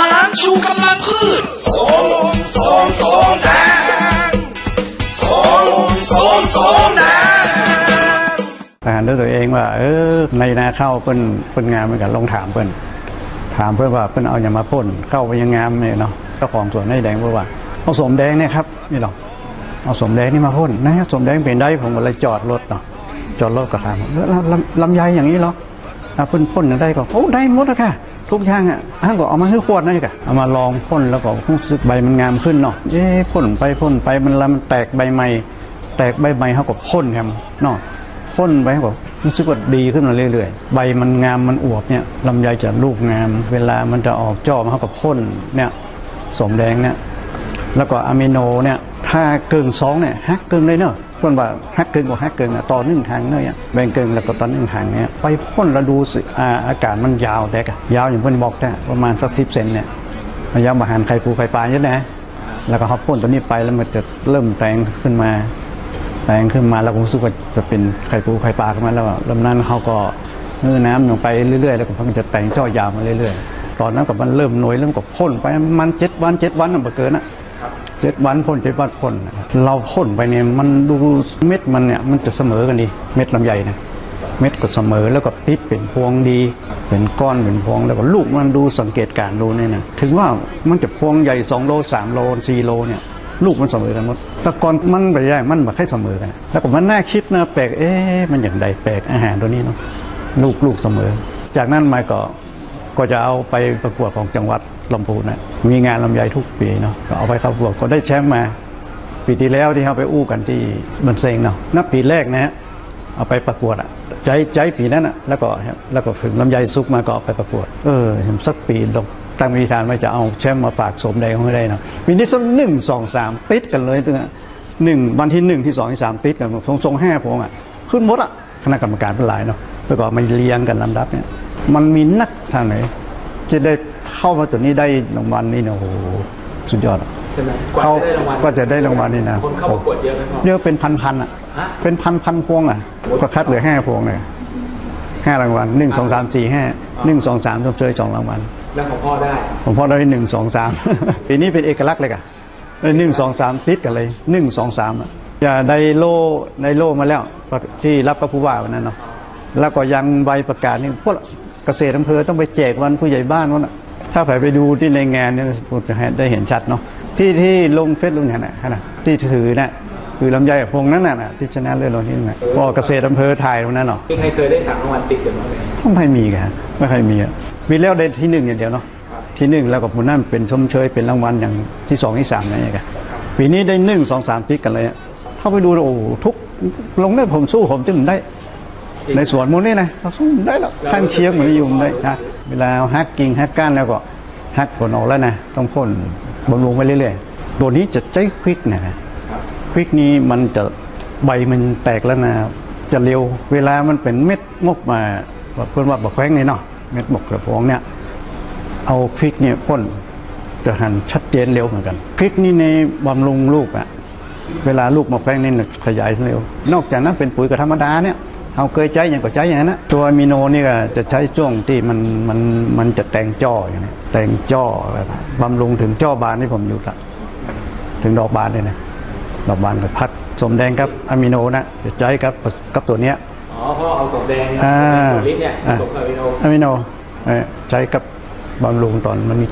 ารชูกำลังพืชโซมโซมโซมแดงโซมโซมโซมแดงทหารด้วยตัวเองว่า เออในนาเข้าเพิ่นเพิ่นงามเหมือนกันลองถามเพิ่นถามเพิ่นว่าเพิ่นเอาอย่างมาพ่นเข้าไปยังงามเนี่ยเนาะเจ้าของสวนให้แดงเพิ่นว่าเอาสมแดงเนี่ยครับนี่หรอกเอาสมแดงนี่มาพ่นนะสมแดงเป็นได้ผมก็เลยจอดรถเนาะจอดรถก็ถามแล้วลำลำไยอย่างนี้เหรออะเพิ่นพ่นอย่างได้ก็โอ้ได้หมดอะค่ะ ทุกอย่างอะท่านก็เอามาให้ขวดนั่นกะเอามาลองพ่นแล้วก็รู้สึกใบมันงามขึ้นเนาะเอ๊ะพ่นไปพ่นไปมันละมันแตกใบใหม่ แตกใบใหม่เขาก็พ่นครับเนาะพ่นไปเขาบอกรู้สึกว่าดีขึ้นมาเรื่อยๆ ใบมันงามมันอวบเนี่ยลำไยจะลูกงาม เวลามันจะออกจอมเขากับพ่นเนี่ยสมแดงเนี่ยแล้วก็อะมิโนเนี่ยถ้าเกินสองเนี่ยฮักเกินเลยเนอะ คนว่าฮักเกินกว่าฮักเกินอะต่อหนึ่งทางเนี่ยแบ่งเกินแล้วก็ต่อหนึ่งทางเนี่ยไปพ่นแล้วดูสิอาอากาศมันยาวแต่กะยาวอย่างเพื่อนบอกได้ประมาณสักสิบเซนเนี่ยระยะมาหารไข่ปูไข่ปลาเยอะนะแล้วก็เขาพ่นตัวนี้ไปแล้วมันจะเริ่มแตงขึ้นมาแปลงขึ้นมาแล้วก็รู้สึกว่าจะเป็นไข่ปูไข่ปลาขึ้นมาแล้วลำนั้นเขาก็เออน้ำลงไปเรื่อยๆ แล้วก็มันจะแต่งเจ่อยาวมาเรื่อยๆ ตอนนั้นก็มันเริ่มหน่วยเริ่มก็พ่นไปมันเจ็ดวันเจ็ดวันน่ะบ่เกินอะ เจ็ดวันพ่นเจ็ดวันพ่นเราพ่นไปเนี่ยมันดูเม็ดมันเนี่ยมันจะเสมอกันดีเม็ดลำไยนะเม็ดก็เสมอแล้วก็ติดเป็นพวงดีเป็นก้อนเป็นพวงแล้วก็ลูกมันดูสังเกตการดูเนี่ยนะถึงว่ามันจะพวงใหญ่สองโลสามโลสี่โลเนี่ยลูกมันเสมอกันหมดแต่ก่อนมันไปได้มันมาแค่เสมอกัน แล้วก็มันน่าคิดนะแปลกเอ๊ะมันอย่างใดแปลกอาหารตัวนี้เนาะลูกลูกเสมอ จากนั้นมาก็ ก็จะเอาไปประกวดของจังหวัดลำพูนนะมีงานลำไยทุกปีเนาะก็เอาไปเข้าประกวดก็ได้แชมป์มา ปีที่แล้วที่เขาไปอู้กันที่บันเซงเนาะนับปีแรกนะฮะเอาไปประกวดอะใจใจปีนั้นอะแล้วก็แล้วก็ถึงลำไยซุกมาก็เอาไปประกวด เออสักปีลงตั้งมีฐานว่าจะเอาแชมป์มาฝากสมแดงให้ได้เนาะปีนี้สักหนึ่งสองสามติดกันเลยตึงอะหนึ่งวันที่หนึ่งที่สองที่สามติดกันทรงทรงห้าพวงอะขึ้นหมดอะคณะกรรมการเป็นหลายเนาะแล้วก็มาเรียงกันลำดับเนี่ย มันมีนักทางไหน จะได้เข้ามาตัวนี้ได้รางวัลนี่นะโอ้โหสุดยอดอะใช่ไหมกว่าเขาจะได้รางวัลก็จะได้รางวัลนี่นะคนเข้าประกวดเยอะไหมพ่อเยอะเป็นพันพันๆอะ ฮะ เป็นพันพันพวงอะ ก็คัดเหลือห้าพวงเลยห้ารางวัลหนึ่งสองสามสี่ห้าหนึ่งสองสามชมเชยสองรางวัล แล้วของพ่อได้ ผมพอได้หนึ่งสองสาม ปีนี้เป็นเอกลักษณ์เลยก่ะหนึ่งสองสามติดกันเลยหนึ่งสองสามอะจะได้โล่ได้โล่มาแล้วที่รับกับผู้ว่าวันนั้นเนาะแล้วก็ยังใบประกาศนี่พวก เกษตรอำเภอต้องไปแจกวันผู้ใหญ่บ้านวันน่ะถ้าใครไปดูที่ในงานเนี่ยผมจะให้ได้เห็นชัดเนาะที่ที่ลงเฟซลงเนี่ยนะขนาดที่ถือน่ะคือลำไยพวงนั้นน่ะนะที่ชนะเลิศรางวัลที่หนึ่งอะพอเกษตรอำเภอถ่ายตรงนั้นเนาะมีใครเคยได้สามรางวัลติดกันบ้างไหมต้องไม่มีกันไม่เคยมีอะมีแล้วได้ที่หนึ่งอย่างเดียวเนาะที่หนึ่งแล้วก็ผลนั่นเป็นชมเชยเป็นรางวัลอย่างที่สองที่สามอะไรอย่างเงี้ยปีนี้ได้หนึ่งสองสามติดกันเลยอะเข้าไปดูแล้วโอ้โหทุกลงได้ผมสู้ผมจึงได้ ในสวนมูลนี่นะเราสู้ได้แล้วข้างเคียงเหมือนอยู่ได้นะเวลาฮักกิ่งฮักก้านแล้วก็ฮักผลออกแล้วนะต้องพ่นบำรุงไปเรื่อยๆตัวนี้จะใจควิกนะควิกนี้มันจะใบมันแตกแล้วนะจะเร็วเวลามันเป็นเม็ดงอกมาแบบเพื่อนว่าบอกแข้งนี่เนาะเม็ดบกกระพองเนี่ยเอาพริกเนี่ยพ่นจะหันชัดเจนเร็วเหมือนกันพริกนี่ในบำรุงลูกอะเวลาลูกมาแป้งนี่น่ะขยายเร็วนอกจากนั้นเป็นปุ๋ยกับธรรมดาเนี่ย เอาเคยใช้อย่างก็ใช้อย่างนั้นนะตัวอะมิโนนี่ก็จะใช้ช่วงที่มันมันมันจะแต่งจ้ออย่างนี้แต่งจ้อแบบบำรุงถึงจ้อบานที่ผมอยู่ละถึงดอกบานเลยนะดอกบานกับพัดสมแดงครับอะมิโนนะจะใช้กับกับตัวเนี้ยอ๋อพ่อเอาสมแดงอ่าตัวลิตรเนี่ยผสมกับวิโนอะมิโนเอ่อใช้กับบำรุงตอนมันมี